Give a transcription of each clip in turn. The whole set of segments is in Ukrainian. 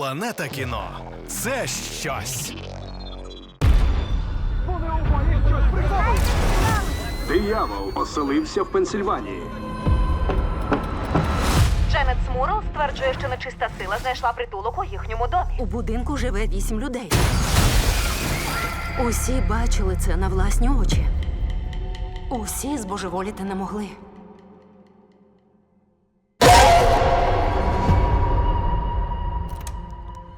Планета кіно це щось. Диявол оселився в Пенсільванії. Дженет Смурл стверджує, що нечиста сила знайшла притулок у їхньому домі. У будинку живе вісім людей. Усі бачили це на власні очі. Усі збожеволіти не могли.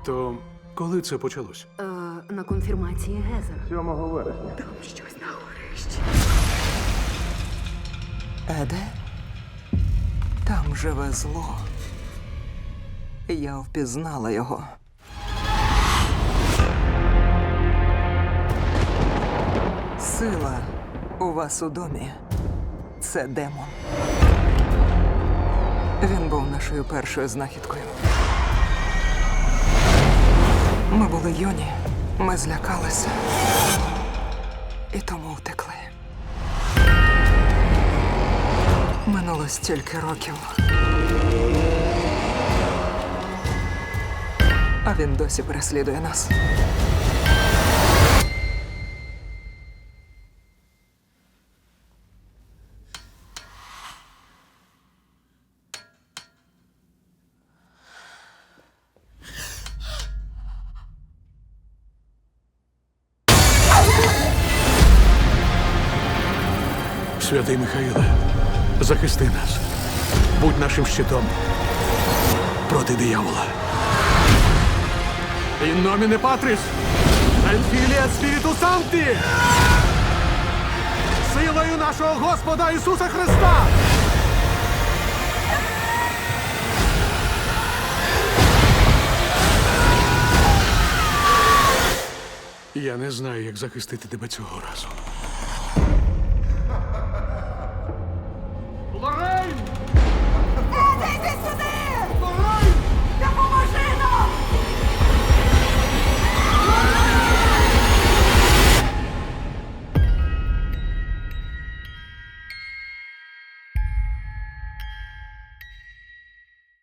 То коли це почалось? Е, на конфірмації Гезер. 7 вересня. Еде, там живе зло. Я впізнала його. Сила у вас у домі це демон. Він був нашою першою знахідкою. Юні, ми злякалися і тому втекли. Минуло стільки років. А він досі переслідує нас. Святий Михаїле, захисти нас. Будь нашим щитом проти диявола. In nomine Patris, et Filii! Силою нашого Господа Ісуса Христа! Я не знаю, як захистити тебе цього разу.